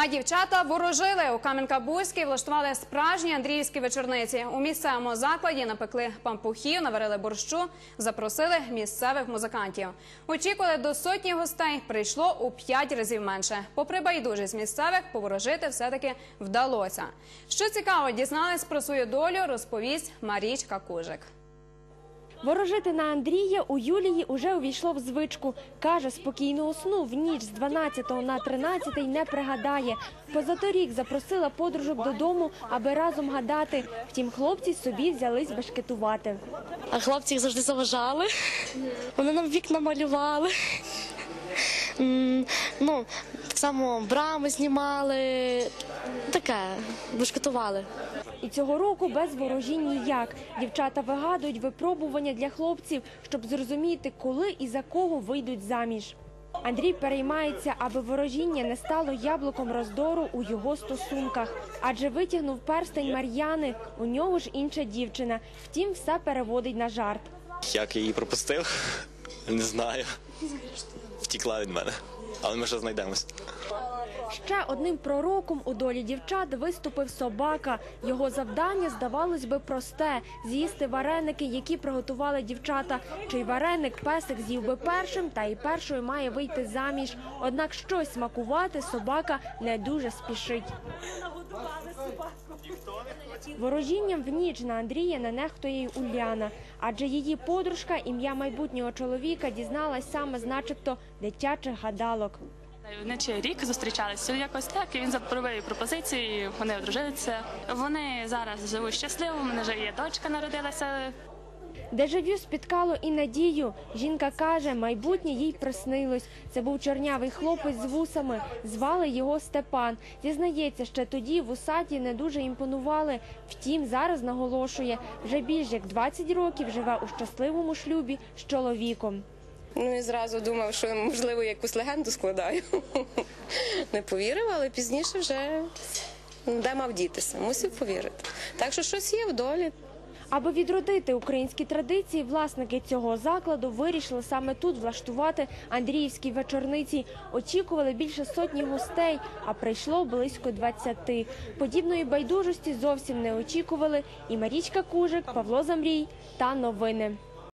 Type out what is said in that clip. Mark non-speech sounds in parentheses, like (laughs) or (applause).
А дівчата ворожили у Кам'янка-Бузькій, влаштували справжні андріївські вечорниці. У місцевому закладі напекли пампухів, наварили борщу, запросили місцевих музикантів. Очікували до сотні гостей. Прийшло у п'ять разів менше. Попри байдужість місцевих, поворожити все-таки вдалося. Що цікаво, дізнались про свою долю, розповість Марічка Кужик. Ворожити на Андрія у Юлії уже увійшло в звичку. Каже, спокійного сну в ніч з 12 на 13 не пригадає. Позаторік запросила подружок додому, аби разом гадати. Втім, хлопці собі взялись бешкетувати. А хлопці їх завжди заважали. Вони нам вікна малювали. Ну, так само брами знімали. Таке, бушкетували. І цього року без ворожінь ніяк. Дівчата вигадують випробування для хлопців, щоб зрозуміти, коли і за кого вийдуть заміж. Андрій переймається, аби ворожіння не стало яблуком роздору у його стосунках, адже витягнув перстень Мар'яни. У нього ж інша дівчина. Втім, все переводить на жарт. Як я її пропустив, не знаю. Втікла від мене. Але ми ще знайдемось. Ще одним пророком у долі дівчат виступив собака. Його завдання, здавалось би, просте з'їсти вареники, які приготували дівчата. Чий вареник песик з'їв би першим, та й першою має вийти заміж. Однак щось смакувати собака не дуже спішить. Ворожінням в ніч на Андрія не нехтує й Уляна, адже її подружка ім'я майбутнього чоловіка дізналась саме з начебто дитячих гадалок. Чи рік зустрічалися якось так, і він запровив пропозиції, вони одружилися. Вони зараз живуть щасливо, в мене вже є дочка народилася. Дежавю спіткало і Надію. Жінка каже, майбутнє їй приснилось. Це був чорнявий хлопець з вусами. Звали його Степан. Зізнається, ще тоді вусаті не дуже імпонували. Втім, зараз наголошує, вже більш як 20 років живе у щасливому шлюбі з чоловіком. Ну і зразу думав, що можливо якусь легенду складаю. (laughs) Не повірив, але пізніше вже де мав дітися, мусив повірити. Так що щось є в долі. Аби відродити українські традиції, власники цього закладу вирішили саме тут влаштувати Андріївські вечорниці. Очікували більше сотні гостей, а прийшло близько 20. Подібної байдужості зовсім не очікували і Марічка Кужик, Павло Замрій та новини.